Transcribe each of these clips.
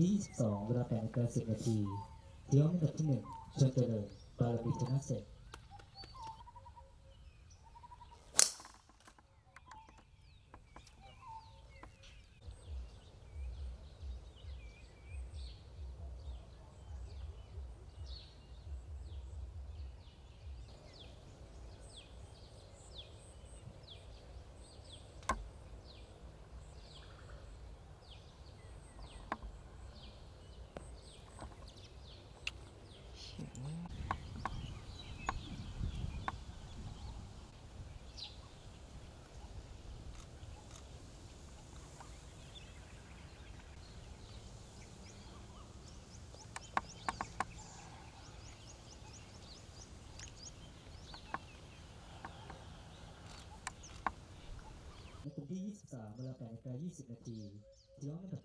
ที่22เวลา8นาฬิกา10นาทีเที่ยวอันดับที่1ชนเจริญบารมีธนเสร็จ ส13เวลา8นาฬิกา20 นาทีที่ร้องกัน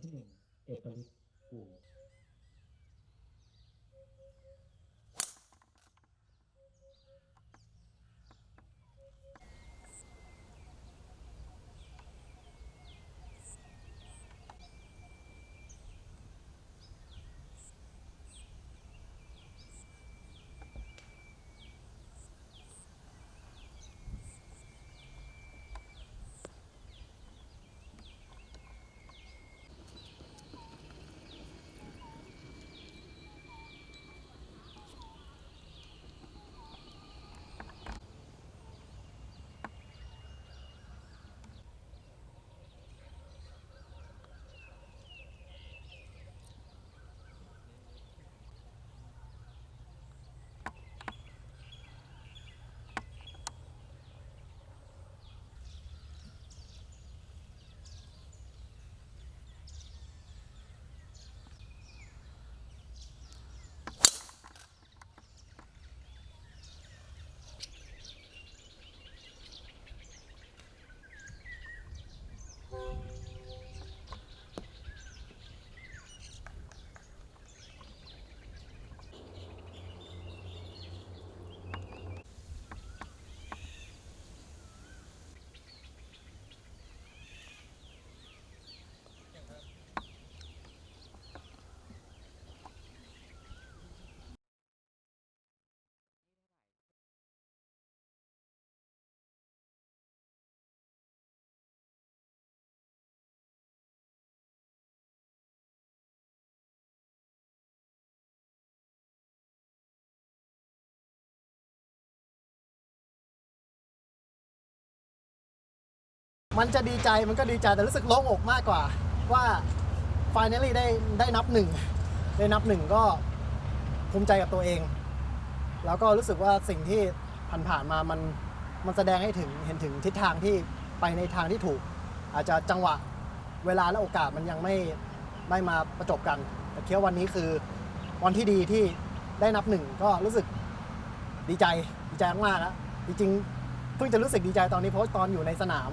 มันจะดีใจมันก็ดีใจแต่รู้สึกโล่งอกมากกว่า ว่า finally ได้ได้นับหนึ่งได้นับหนึ่งก็ภูมิใจกับตัวเอง แล้วก็รู้สึกว่าสิ่งที่ผ่านๆมามันมันแสดงให้ถึงเห็นถึงทิศทางที่ไปในทางที่ถูก อาจจะจังหวะเวลาและโอกาสมันยังไม่ไม่มาประจบกัน แต่เคียวาวันนี้คือวันที่ดีที่ได้นับหนึ่งก็รู้สึกดีใจดีใจมากแล้วจริงๆเพิ่งจะรู้สึกดีใจตอนนี้เพราะตอนอยู่ในสนาม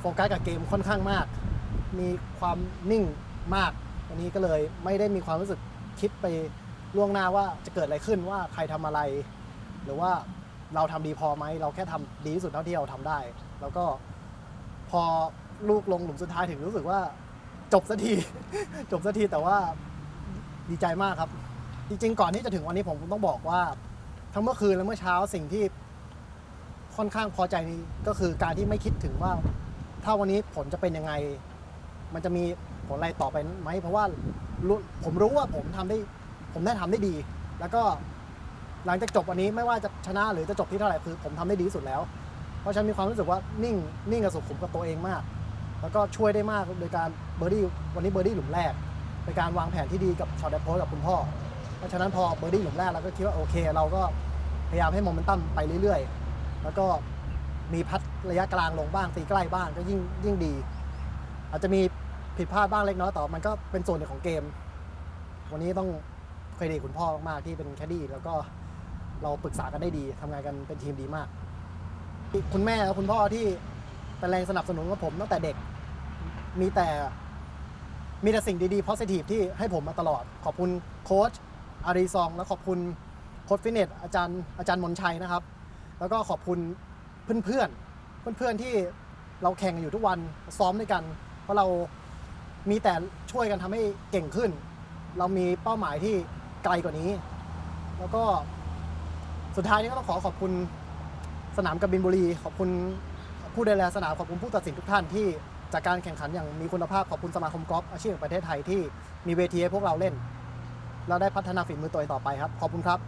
โฟกัสกับเกมค่อนข้างมาก มีความนิ่งมาก วันนี้ก็เลยไม่ได้มีความรู้สึกคิดไปล่วงหน้าว่าจะเกิดอะไรขึ้นว่าใครทำอะไร หรือว่าเราทำดีพอไหมเราแค่ทำดีที่สุดเท่าที่เราทำได้ แล้วก็พอลูกลงหลุมสุดท้ายถึงรู้สึกว่า จบสักที จบสักทีแต่ว่าดีใจมากครับ จริงๆ ก่อนที่จะถึงวันนี้ผมต้องบอกว่า ทั้งเมื่อคืนและเมื่อเช้าสิ่งที่ค่อนข้างพอใจนี้ก็คือการที่ไม่คิดถึงว่า ถ้าวันนี้ผลจะเป็นยังไง มันจะมีผลอะไรต่อไปไหมเพราะว่ารู้ผมรู้ว่าผมทำได้ ผมได้ทำได้ดี แล้วก็หลังจากจบวันนี้ไม่ว่าจะชนะหรือจะจบที่เท่าไหร่คือผมทำได้ดีที่สุดแล้ว เพราะฉันมีความรู้สึกว่านิ่งนิ่งกับสุขุมกับตัวเองมาก แล้วก็ช่วยได้มากโดยการเบอร์ดี้วันนี้เบอร์ดี้หลุมแรกเป็นการวางแผนที่ดีกับช็อตแอปโพสกับคุณพ่อ เพราะฉะนั้นพอเบอร์ดี้หลุมแรกเราก็คิดว่าโอเค เราก็พยายามให้โมเมนตัมไปเรื่อยๆ แล้วก็ มีพัดระยะกลางลงบ้างตีใกล้บ้างก็ยิ่งยิ่งดี อาจจะมีผิดพลาดบ้างเล็กน้อยแต่มันก็เป็นส่วนหนึ่งของเกม วันนี้ต้องเครดิตคุณพ่อมากๆที่เป็นแคดดี้แล้วก็เราปรึกษากันได้ดีทำงานกันเป็นทีมดีมาก คุณแม่และคุณพ่อที่เป็นแรงสนับสนุนกับผมตั้งแต่เด็กมีแต่มีแต่สิ่งดีๆ positive ที่ให้ผมมาตลอด ขอบคุณโค้ชอารีซอง และขอบคุณโค้ชฟิตเนสอาจารย์อาจารย์มนชัยนะครับ แล้วก็ขอบคุณ เพื่อนๆ เพื่อนๆที่เราแข่งกันอยู่ทุกวันซ้อมด้วยกัน เพราะเรามีแต่ช่วยกันทำให้เก่งขึ้น เรามีเป้าหมายที่ไกลกว่านี้ แล้วก็สุดท้ายนี้ก็ต้องขอขอบคุณสนามกบินบุรี ขอบคุณผู้ดูแลสนามขอบคุณผู้ตัดสินทุกท่านที่จากการแข่งขันอย่างมีคุณภาพขอบคุณสมาคมกอล์ฟอาชีพแห่งประเทศไทยที่มีเวทีให้พวกเราเล่น เราได้พัฒนาฝีมือตัวเองต่อไปครับ ขอบคุณครับ